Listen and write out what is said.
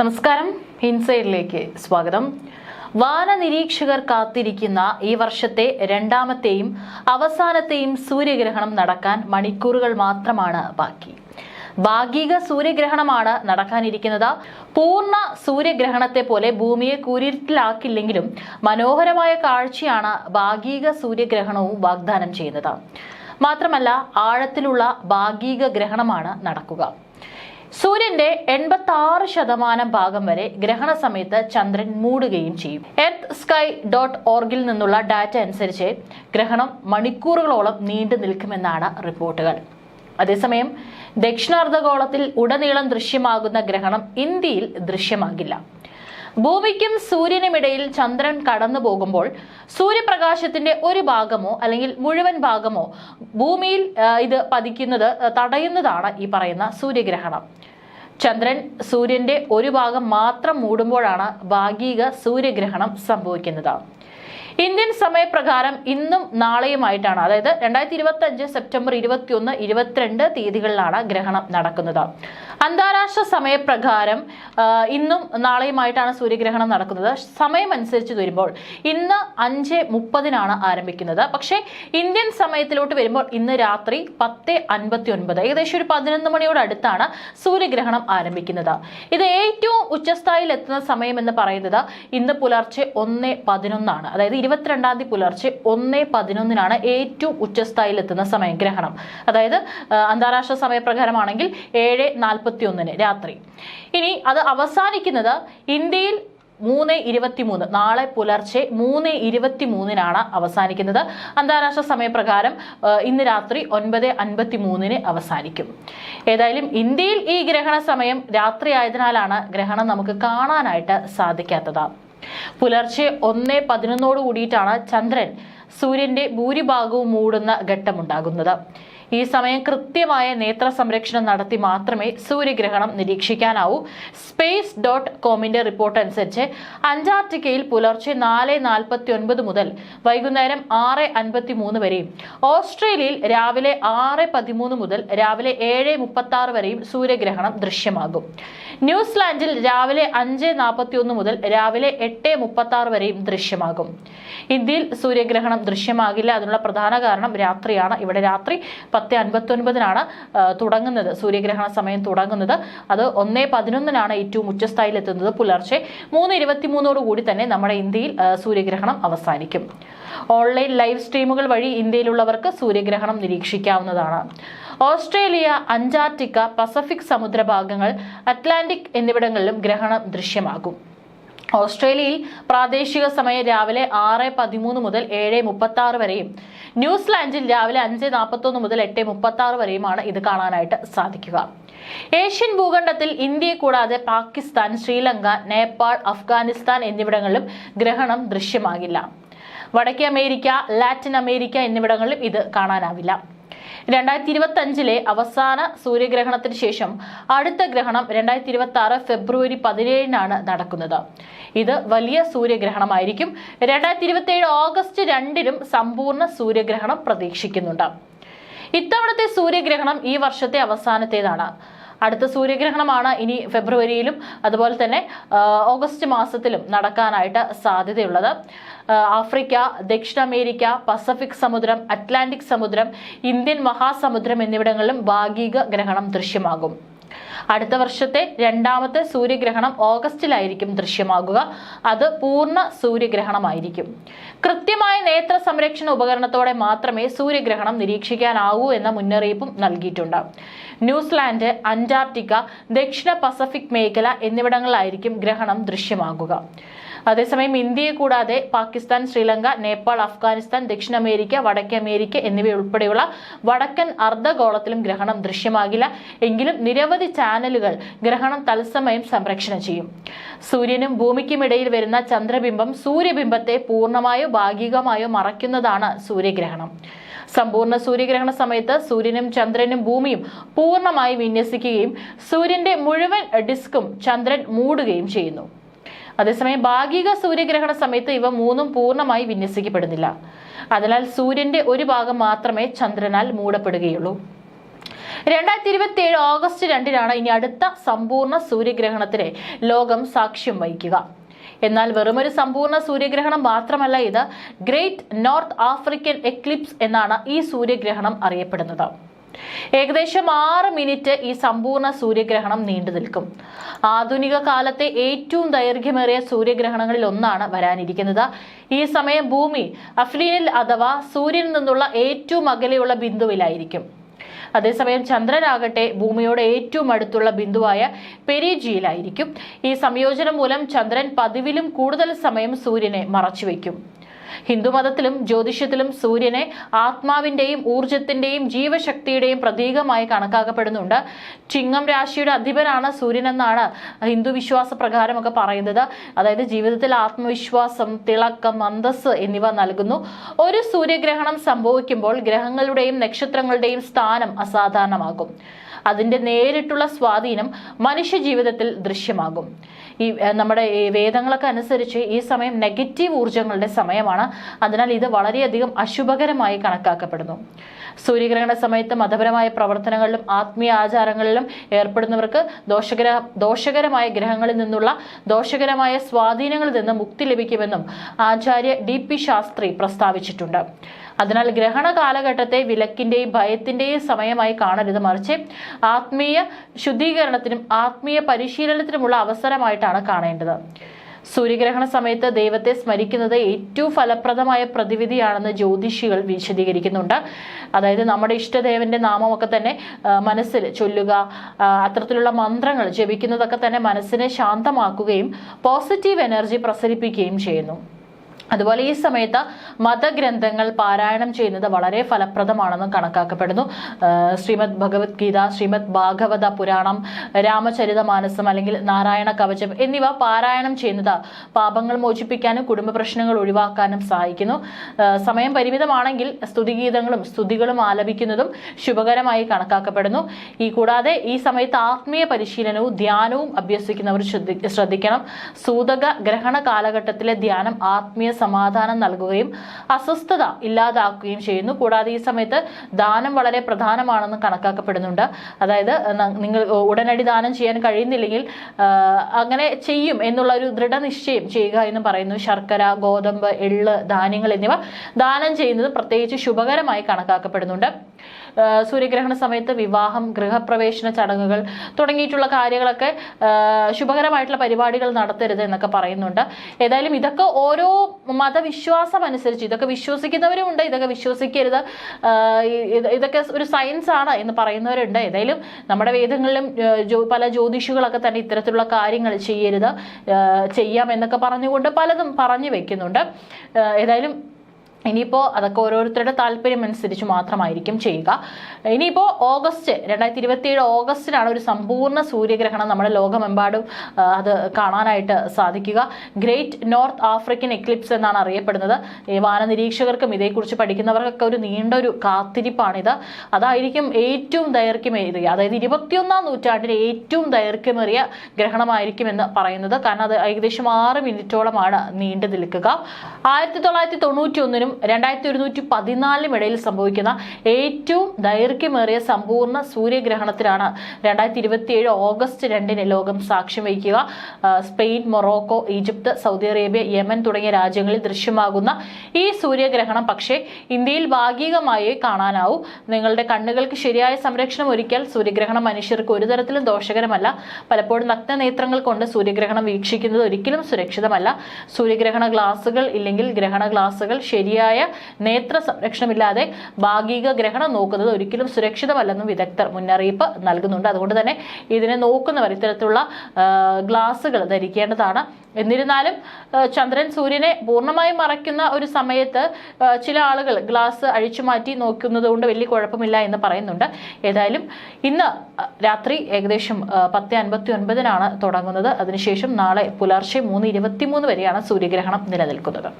നമസ്കാരം. ഇൻസൈഡിലേക്ക് സ്വാഗതം. വാന നിരീക്ഷകർ കാത്തിരിക്കുന്ന ഈ വർഷത്തെ രണ്ടാമത്തെയും അവസാനത്തെയും സൂര്യഗ്രഹണം നടക്കാൻ മണിക്കൂറുകൾ മാത്രമാണ് ബാക്കി. ഭാഗിക സൂര്യഗ്രഹണമാണ് നടക്കാനിരിക്കുന്നത്. പൂർണ സൂര്യഗ്രഹണത്തെ പോലെ ഭൂമിയെ കൂരിരുട്ടിലാക്കില്ലെങ്കിലും മനോഹരമായ കാഴ്ചയാണ് ഭാഗിക സൂര്യഗ്രഹണവും വാഗ്ദാനം ചെയ്യുന്നത്. മാത്രമല്ല ആഴത്തിലുള്ള ഭാഗിക ഗ്രഹണമാണ് നടക്കുക. സൂര്യന്റെ എൺപത്തി ആറ് ശതമാനം ഭാഗം വരെ ഗ്രഹണ സമയത്ത് ചന്ദ്രൻ മൂടുകയും ചെയ്യും. എർത്ത് സ്കൈ ഡോട്ട് ഓർഗിൽ നിന്നുള്ള ഡാറ്റ അനുസരിച്ച് ഗ്രഹണം മണിക്കൂറുകളോളം നീണ്ടു നിൽക്കുമെന്നാണ് റിപ്പോർട്ടുകൾ. അതേസമയം ദക്ഷിണാർദ്ധഗോളത്തിൽ ഉടനീളം ദൃശ്യമാകുന്ന ഗ്രഹണം ഇന്ത്യയിൽ ദൃശ്യമാകില്ല. ഭൂമിക്കും സൂര്യനുമിടയിൽ ചന്ദ്രൻ കടന്നു പോകുമ്പോൾ സൂര്യപ്രകാശത്തിന്റെ ഒരു ഭാഗമോ അല്ലെങ്കിൽ മുഴുവൻ ഭാഗമോ ഭൂമിയിൽ ഇത് പതിക്കുന്നത് തടയുന്നതാണ് ഈ പറയുന്ന സൂര്യഗ്രഹണം. ചന്ദ്രൻ സൂര്യന്റെ ഒരു ഭാഗം മാത്രം മൂടുമ്പോഴാണ് ഭാഗിക സൂര്യഗ്രഹണം സംഭവിക്കുന്നത്. ഇന്ത്യൻ സമയപ്രകാരം ഇന്നും നാളെയുമായിട്ടാണ്. അതായത് രണ്ടായിരത്തി ഇരുപത്തി അഞ്ച് സെപ്റ്റംബർ ഇരുപത്തിയൊന്ന് ഇരുപത്തിരണ്ട് തീയതികളിലാണ് ഗ്രഹണം നടക്കുന്നത്. അന്താരാഷ്ട്ര സമയപ്രകാരം ഇന്നും നാളെയുമായിട്ടാണ് സൂര്യഗ്രഹണം നടക്കുന്നത്. സമയമനുസരിച്ച് വരുമ്പോൾ ഇന്ന് അഞ്ച് മുപ്പതിനാണ് ആരംഭിക്കുന്നത്. പക്ഷേ ഇന്ത്യൻ സമയത്തിലോട്ട് വരുമ്പോൾ ഇന്ന് രാത്രി പത്ത് അൻപത്തി ഒൻപത് ഏകദേശം ഒരു പതിനൊന്ന് മണിയോട് അടുത്താണ് സൂര്യഗ്രഹണം ആരംഭിക്കുന്നത്. ഇത് ഏറ്റവും ഉച്ചസ്ഥായിൽ എത്തുന്ന സമയം എന്ന് പറയുന്നത് ഇന്ന് പുലർച്ചെ ഒന്ന് പതിനൊന്നാണ്. അതായത് ഇരുപത്തിരണ്ടാം തീയതി പുലർച്ചെ ഒന്ന് പതിനൊന്നിനാണ് ഏറ്റവും ഉച്ചസ്ഥായിൽ എത്തുന്ന സമയം ഗ്രഹണം. അതായത് അന്താരാഷ്ട്ര സമയപ്രകാരമാണെങ്കിൽ ഏഴ് നാൽപ്പത്തി ഒന്നിന് രാത്രി. ഇനി അത് അവസാനിക്കുന്നത് ഇന്ത്യയിൽ മൂന്ന് ഇരുപത്തിമൂന്ന് നാളെ പുലർച്ചെ മൂന്ന് ഇരുപത്തി മൂന്നിനാണ് അവസാനിക്കുന്നത്. അന്താരാഷ്ട്ര സമയപ്രകാരം ഇന്ന് രാത്രി ഒൻപത് അൻപത്തി മൂന്നിന് അവസാനിക്കും. ഏതായാലും ഇന്ത്യയിൽ ഈ ഗ്രഹണ സമയം രാത്രി ആയതിനാലാണ് ഗ്രഹണം നമുക്ക് കാണാനായിട്ട് സാധിക്കാത്തത്. പുലർച്ചെ ഒന്ന് പതിനൊന്നോട് കൂടിയിട്ടാണ് ചന്ദ്രൻ സൂര്യന്റെ ഭൂരിഭാഗവും മൂടുന്ന ഘട്ടമുണ്ടാകുന്നത്. ഈ സമയം കൃത്യമായ നേത്ര സംരക്ഷണം നടത്തി മാത്രമേ സൂര്യഗ്രഹണം നിരീക്ഷിക്കാനാവൂ. സ്പേസ് ഡോട്ട് കോമിന്റെ റിപ്പോർട്ട് അനുസരിച്ച് അന്റാർട്ടിക്കയിൽ പുലർച്ചെ നാല് നാൽപ്പത്തി ഒൻപത് മുതൽ വൈകുന്നേരം ആറ് അൻപത്തി മൂന്ന് വരെയും ഓസ്ട്രേലിയയിൽ രാവിലെ ആറ് പതിമൂന്ന് മുതൽ രാവിലെ ഏഴ് മുപ്പത്തി ആറ് വരെയും സൂര്യഗ്രഹണം ദൃശ്യമാകും. ന്യൂസിലാൻഡിൽ രാവിലെ അഞ്ച് നാൽപ്പത്തി ഒന്ന് മുതൽ രാവിലെ എട്ട് മുപ്പത്തി ആറ് വരെയും ദൃശ്യമാകും. ഇന്ത്യയിൽ സൂര്യഗ്രഹണം ദൃശ്യമാകില്ല അതിനുള്ള പ്രധാന കാരണം രാത്രിയാണ്. ഇവിടെ രാത്രി പത്ത് അൻപത്തി ഒൻപതിനാണ് തുടങ്ങുന്നത്. സൂര്യഗ്രഹണ സമയം തുടങ്ങുന്നത്. അത് ഒന്നേ പതിനൊന്നിനാണ് ഏറ്റവും ഉച്ചസ്ഥായിയിൽ എത്തുന്നത് പുലർച്ചെ. മൂന്ന് ഇരുപത്തി മൂന്നോട് കൂടി തന്നെ നമ്മുടെ ഇന്ത്യയിൽ സൂര്യഗ്രഹണം അവസാനിക്കും. ഓൺലൈൻ ലൈവ് സ്ട്രീമുകൾ വഴി ഇന്ത്യയിലുള്ളവർക്ക് സൂര്യഗ്രഹണം നിരീക്ഷിക്കാവുന്നതാണ്. ഓസ്ട്രേലിയ അന്റാർട്ടിക്ക പസഫിക് സമുദ്രഭാഗങ്ങൾ അറ്റ്ലാന്റിക് എന്നിവിടങ്ങളിലും ഗ്രഹണം ദൃശ്യമാകും. ഓസ്ട്രേലിയയിൽ പ്രാദേശിക സമയം രാവിലെ ആറ് പതിമൂന്ന് മുതൽ ഏഴ് മുപ്പത്തി ആറ് വരെയും. ന്യൂസിലാൻഡിൽ രാവിലെ അഞ്ച് നാൽപ്പത്തൊന്ന് മുതൽ എട്ട് മുപ്പത്തി ആറ് വരെയുമാണ് ഇത് കാണാനായിട്ട് സാധിക്കുക. ഏഷ്യൻ ഭൂഖണ്ഡത്തിൽ ഇന്ത്യയെ കൂടാതെ പാകിസ്ഥാൻ ശ്രീലങ്ക നേപ്പാൾ അഫ്ഗാനിസ്ഥാൻ എന്നിവിടങ്ങളിലും ഗ്രഹണം ദൃശ്യമാകില്ല. വടക്കേ അമേരിക്ക ലാറ്റിൻ അമേരിക്ക എന്നിവിടങ്ങളിലും ഇത് കാണാനാവില്ല. രണ്ടായിരത്തി ഇരുപത്തി അഞ്ചിലെ അവസാന സൂര്യഗ്രഹണത്തിന് ശേഷം അടുത്ത ഗ്രഹണം രണ്ടായിരത്തി ഇരുപത്തി ആറ് ഫെബ്രുവരി പതിനേഴിനാണ് നടക്കുന്നത്. ഇത് വലിയ സൂര്യഗ്രഹണമായിരിക്കും. രണ്ടായിരത്തി ഇരുപത്തി ഏഴ് ഓഗസ്റ്റ് രണ്ടിനും സമ്പൂർണ സൂര്യഗ്രഹണം പ്രതീക്ഷിക്കുന്നുണ്ട്. ഇത്തവണത്തെ സൂര്യഗ്രഹണം ഈ വർഷത്തെ അവസാനത്തേതാണ്. അടുത്ത സൂര്യഗ്രഹണമാണ് ഇനി ഫെബ്രുവരിയിലും അതുപോലെ തന്നെ ഓഗസ്റ്റ് മാസത്തിലും നടക്കാനായിട്ട് സാധ്യതയുള്ളത്. ആഫ്രിക്ക ദക്ഷിണ അമേരിക്ക പസഫിക് സമുദ്രം അറ്റ്ലാന്റിക് സമുദ്രം ഇന്ത്യൻ മഹാസമുദ്രം എന്നിവിടങ്ങളിലും ഭാഗിക ഗ്രഹണം ദൃശ്യമാകും. അടുത്ത വർഷത്തെ രണ്ടാമത്തെ സൂര്യഗ്രഹണം ഓഗസ്റ്റിലായിരിക്കും ദൃശ്യമാകുക. അത് പൂർണ സൂര്യഗ്രഹണമായിരിക്കും. കൃത്യമായ നേത്ര സംരക്ഷണ ഉപകരണത്തോടെ മാത്രമേ സൂര്യഗ്രഹണം നിരീക്ഷിക്കാനാവൂ എന്ന മുന്നറിയിപ്പും നൽകിയിട്ടുണ്ട്. ന്യൂസിലാൻഡ് അന്റാർട്ടിക്ക ദക്ഷിണ പസഫിക് മേഖല എന്നിവിടങ്ങളിലായിരിക്കും ഗ്രഹണം ദൃശ്യമാകുക. അതേസമയം ഇന്ത്യയെ കൂടാതെ പാകിസ്ഥാൻ ശ്രീലങ്ക നേപ്പാൾ അഫ്ഗാനിസ്ഥാൻ ദക്ഷിണ അമേരിക്ക വടക്കേ അമേരിക്ക എന്നിവയുൾപ്പെടെയുള്ള വടക്കൻ അർദ്ധഗോളത്തിലും ഗ്രഹണം ദൃശ്യമാകില്ല. എങ്കിലും നിരവധി ചാനലുകൾ ഗ്രഹണം തത്സമയം സംപ്രേക്ഷണം ചെയ്യും. സൂര്യനും ഭൂമിക്കുമിടയിൽ വരുന്ന ചന്ദ്രബിംബം സൂര്യബിംബത്തെ പൂർണമായോ ഭാഗികമായോ മറയ്ക്കുന്നതാണ് സൂര്യഗ്രഹണം. സമ്പൂർണ സൂര്യഗ്രഹണ സമയത്ത് സൂര്യനും ചന്ദ്രനും ഭൂമിയും പൂർണമായി വിന്യസിക്കുകയും സൂര്യന്റെ മുഴുവൻ ഡിസ്കും ചന്ദ്രൻ മൂടുകയും ചെയ്യുന്നു. അതേസമയം ഭാഗിക സൂര്യഗ്രഹണ സമയത്ത് ഇവ മൂന്നും പൂർണമായി വിന്യസിക്കപ്പെടുന്നില്ല. അതിനാൽ സൂര്യന്റെ ഒരു ഭാഗം മാത്രമേ ചന്ദ്രനാൽ മൂടപ്പെടുകയുള്ളൂ. രണ്ടായിരത്തി ഇരുപത്തി ഏഴ് ഓഗസ്റ്റ് രണ്ടിനാണ് ഇനി അടുത്ത സമ്പൂർണ സൂര്യഗ്രഹണത്തിന് ലോകം സാക്ഷ്യം വഹിക്കുക. എന്നാൽ വെറുമൊരു സമ്പൂർണ സൂര്യഗ്രഹണം മാത്രമല്ല ഇത്. ഗ്രേറ്റ് നോർത്ത് ആഫ്രിക്കൻ എക്ലിപ്സ് എന്നാണ് ഈ സൂര്യഗ്രഹണം അറിയപ്പെടുന്നത്. ഏകദേശം ആറ് മിനിറ്റ് ഈ സമ്പൂർണ സൂര്യഗ്രഹണം നീണ്ടു നിൽക്കും. ആധുനിക കാലത്തെ ഏറ്റവും ദൈർഘ്യമേറിയ സൂര്യഗ്രഹണങ്ങളിൽ ഒന്നാണ് വരാനിരിക്കുന്നത്. ഈ സമയം ഭൂമി അഫ്ലീനിൽ അഥവാ സൂര്യനിൽ നിന്നുള്ള ഏറ്റവും അകലെയുള്ള ബിന്ദുവിലായിരിക്കും. അതേസമയം ചന്ദ്രനാകട്ടെ ഭൂമിയോട് ഏറ്റവും അടുത്തുള്ള ബിന്ദുവായ പെരിജിയിലായിരിക്കും. ഈ സംയോജനം മൂലം ചന്ദ്രൻ പതിവിലും കൂടുതൽ സമയം സൂര്യനെ മറച്ചുവെക്കും. ഹിന്ദുമതത്തിലും ജ്യോതിഷത്തിലും സൂര്യനെ ആത്മാവിന്റെയും ഊർജത്തിന്റെയും ജീവശക്തിയുടെയും പ്രതീകമായി കണക്കാക്കപ്പെടുന്നുണ്ട്. ചിങ്ങം രാശിയുടെ അധിപനാണ് സൂര്യൻ എന്നാണ് ഹിന്ദു വിശ്വാസ പ്രകാരമൊക്കെ പറയുന്നത്. അതായത് ജീവിതത്തിൽ ആത്മവിശ്വാസം തിളക്കം അന്തസ് എന്നിവ നൽകുന്നു. ഒരു സൂര്യഗ്രഹണം സംഭവിക്കുമ്പോൾ ഗ്രഹങ്ങളുടെയും നക്ഷത്രങ്ങളുടെയും സ്ഥാനം അസാധാരണമാകും. അതിന്റെ നേരിട്ടുള്ള സ്വാധീനം മനുഷ്യ ജീവിതത്തിൽ ദൃശ്യമാകും. ഈ നമ്മുടെ വേദങ്ങളൊക്കെ അനുസരിച്ച് ഈ സമയം നെഗറ്റീവ് ഊർജങ്ങളുടെ സമയമാണ്. അതിനാൽ ഇത് വളരെയധികം അശുഭകരമായി കണക്കാക്കപ്പെടുന്നു. സൂര്യഗ്രഹണ സമയത്ത് മതപരമായ പ്രവർത്തനങ്ങളിലും ആത്മീയ ആചാരങ്ങളിലും ഏർപ്പെടുന്നവർക്ക് ദോഷകര ദോഷകരമായ ഗ്രഹങ്ങളിൽ നിന്നുള്ള ദോഷകരമായ സ്വാധീനങ്ങളിൽ നിന്ന് മുക്തി ലഭിക്കുമെന്നും ആചാര്യ ഡി പി ശാസ്ത്രി പ്രസ്താവിച്ചിട്ടുണ്ട്. അതിനാൽ ഗ്രഹണ കാലഘട്ടത്തെ വിലക്കിന്റെയും ഭയത്തിന്റെയും സമയമായി കാണരുത്. മറിച്ച് ആത്മീയ ശുദ്ധീകരണത്തിനും ആത്മീയ പരിശീലനത്തിനുമുള്ള അവസരമായിട്ടാണ് കാണേണ്ടത്. സൂര്യഗ്രഹണ സമയത്ത് ദൈവത്തെ സ്മരിക്കുന്നത് ഏറ്റവും ഫലപ്രദമായ പ്രതിവിധിയാണെന്ന് ജ്യോതിഷികൾ വിശദീകരിക്കുന്നുണ്ട്. അതായത് നമ്മുടെ ഇഷ്ടദേവന്റെ നാമമൊക്കെ തന്നെ മനസ്സിൽ ചൊല്ലുക അത്തരത്തിലുള്ള മന്ത്രങ്ങൾ ജപിക്കുന്നതൊക്കെ തന്നെ മനസ്സിനെ ശാന്തമാക്കുകയും പോസിറ്റീവ് എനർജി പ്രസരിപ്പിക്കുകയും ചെയ്യുന്നു. അതുപോലെ ഈ സമയത്ത് മതഗ്രന്ഥങ്ങൾ പാരായണം ചെയ്യുന്നത് വളരെ ഫലപ്രദമാണെന്നും കണക്കാക്കപ്പെടുന്നു. ശ്രീമദ് ഭഗവത്ഗീത ശ്രീമദ് ഭാഗവത പുരാണം രാമചരിതമാനസം അല്ലെങ്കിൽ നാരായണ കവചം എന്നിവ പാരായണം ചെയ്യുന്നത് പാപങ്ങൾ മോചിപ്പിക്കാനും കുടുംബ പ്രശ്നങ്ങൾ ഒഴിവാക്കാനും സഹായിക്കുന്നു. സമയം പരിമിതമാണെങ്കിൽ സ്തുതിഗീതങ്ങളും സ്തുതികളും ആലപിക്കുന്നതും ശുഭകരമായി കണക്കാക്കപ്പെടുന്നു. ഈ കൂടാതെ ഈ സമയത്ത് ആത്മീയ പരിശീലനവും ധ്യാനവും അഭ്യസിക്കുന്നവർ ശ്രദ്ധിക്കണം. സൂതക ഗ്രഹണ കാലഘട്ടത്തിലെ ധ്യാനം ആത്മീയ സമാധാനം നൽകുകയും അസ്വസ്ഥത ഇല്ലാതാക്കുകയും ചെയ്യുന്നു. കൂടാതെ ഈ സമയത്ത് ദാനം വളരെ പ്രധാനമാണെന്ന് കണക്കാക്കപ്പെടുന്നുണ്ട്. അതായത് നിങ്ങൾ ഉടനടി ദാനം ചെയ്യാൻ കഴിയുന്നില്ലെങ്കിൽ അങ്ങനെ ചെയ്യും എന്നുള്ള ഒരു ദൃഢനിശ്ചയം ചെയ്യുക എന്ന് പറയുന്നു. ശർക്കര ഗോതമ്പ് എള്ള് ധാന്യങ്ങൾ എന്നിവ ദാനം ചെയ്യുന്നത് പ്രത്യേകിച്ച് ശുഭകരമായി കണക്കാക്കപ്പെടുന്നുണ്ട്. സൂര്യഗ്രഹണ സമയത്ത് വിവാഹം ഗൃഹപ്രവേശന ചടങ്ങുകൾ തുടങ്ങിയിട്ടുള്ള കാര്യങ്ങളൊക്കെ ശുഭകരമായിട്ടുള്ള പരിപാടികൾ നടത്തരുത് എന്നൊക്കെ പറയുന്നുണ്ട്. ഏതായാലും ഇതൊക്കെ ഓരോ മതവിശ്വാസം അനുസരിച്ച് ഇതൊക്കെ വിശ്വസിക്കുന്നവരുമുണ്ട് ഇതൊക്കെ വിശ്വസിക്കരുത്. ഇതൊക്കെ ഒരു സയൻസ് ആണ് എന്ന് പറയുന്നവരുണ്ട്. ഏതായാലും നമ്മുടെ വേദങ്ങളിലും പല ജ്യോതിഷികളൊക്കെ തന്നെ ഇത്തരത്തിലുള്ള കാര്യങ്ങൾ ചെയ്യരുത്. ചെയ്യാം എന്നൊക്കെ പറഞ്ഞുകൊണ്ട് പലതും പറഞ്ഞു വെക്കുന്നുണ്ട്. ഏതായാലും ഇനിയിപ്പോൾ അതൊക്കെ ഓരോരുത്തരുടെ താല്പര്യം അനുസരിച്ച് മാത്രമായിരിക്കും ചെയ്യുക. ഇനിയിപ്പോൾ ഓഗസ്റ്റ് രണ്ടായിരത്തി ഇരുപത്തിയേഴ് ഓഗസ്റ്റിനാണ് ഒരു സമ്പൂർണ സൂര്യഗ്രഹണം നമ്മുടെ ലോകമെമ്പാടും അത് കാണാനായിട്ട് സാധിക്കുക. ഗ്രേറ്റ് നോർത്ത് ആഫ്രിക്കൻ എക്ലിപ്സ് എന്നാണ് അറിയപ്പെടുന്നത്. ഈ വാനനിരീക്ഷകർക്കും ഇതേക്കുറിച്ച് പഠിക്കുന്നവർക്കൊക്കെ ഒരു നീണ്ടൊരു കാത്തിരിപ്പാണിത്. അതായിരിക്കും ഏറ്റവും ദൈർഘ്യമേറിയ അതായത് ഇരുപത്തിയൊന്നാം നൂറ്റാണ്ടിലെ ഏറ്റവും ദൈർഘ്യമേറിയ ഗ്രഹണമായിരിക്കും എന്ന് പറയുന്നത്. കാരണം അത് ഏകദേശം ആറ് മിനിറ്റോളമാണ് നീണ്ടു നിൽക്കുക. ആയിരത്തി തൊള്ളായിരത്തി തൊണ്ണൂറ്റി ഒന്നിനും രണ്ടായിരത്തി ഒരുന്നൂറ്റി പതിനാലിനും ഇടയിൽ സംഭവിക്കുന്ന ഏറ്റവും ദൈർഘ്യമേറിയ സമ്പൂർണ സൂര്യഗ്രഹണത്തിലാണ് രണ്ടായിരത്തി ഇരുപത്തിയേഴ് ഓഗസ്റ്റ് രണ്ടിന് ലോകം സാക്ഷ്യം വഹിക്കുക. Spain Morocco Egypt Saudi Arabia Yemen തുടങ്ങിയ രാജ്യങ്ങളിൽ ദൃശ്യമാകുന്ന ഈ സൂര്യഗ്രഹണം പക്ഷേ ഇന്ത്യയിൽ ഭാഗികമായി കാണാനാവും. നിങ്ങളുടെ കണ്ണുകൾക്ക് ശരിയായ സംരക്ഷണം ഒരുക്കിയാൽ സൂര്യഗ്രഹണം മനുഷ്യർക്ക് ഒരു തരത്തിലും ദോഷകരമല്ല. പലപ്പോഴും നഗ്നനേത്രങ്ങൾ കൊണ്ട് സൂര്യഗ്രഹണം വീക്ഷിക്കുന്നത് ഒരിക്കലും സുരക്ഷിതമല്ല. സൂര്യഗ്രഹണ ഗ്ലാസുകൾ ഇല്ലെങ്കിൽ ഗ്രഹണ ഗ്ലാസുകൾ ശരിയായ നേത്ര സംരക്ഷണമില്ലാതെ ഭാഗിക ഗ്രഹണം നോക്കുന്നത് ഒരിക്കലും സുരക്ഷിതമല്ലെന്നും വിദഗ്ധർ മുന്നറിയിപ്പ് നൽകുന്നുണ്ട്. അതുകൊണ്ട് തന്നെ ഇതിനെ നോക്കുന്നവർ ഇത്തരത്തിലുള്ള ഗ്ലാസ്സുകൾ ധരിക്കേണ്ടതാണ്. എന്നിരുന്നാലും ചന്ദ്രൻ സൂര്യനെ പൂർണമായും മറയ്ക്കുന്ന ഒരു സമയത്ത് ചില ആളുകൾ ഗ്ലാസ് അഴിച്ചു മാറ്റി നോക്കുന്നത് കൊണ്ട് വലിയ കുഴപ്പമില്ല എന്ന് പറയുന്നുണ്ട്. ഏതായാലും ഇന്ന് രാത്രി ഏകദേശം പത്ത് അൻപത്തി ഒൻപതിനാണ് തുടങ്ങുന്നത്. അതിനുശേഷം നാളെ പുലർച്ചെ മൂന്ന് ഇരുപത്തിമൂന്ന് വരെയാണ് സൂര്യഗ്രഹണം നിലനിൽക്കുന്നത്.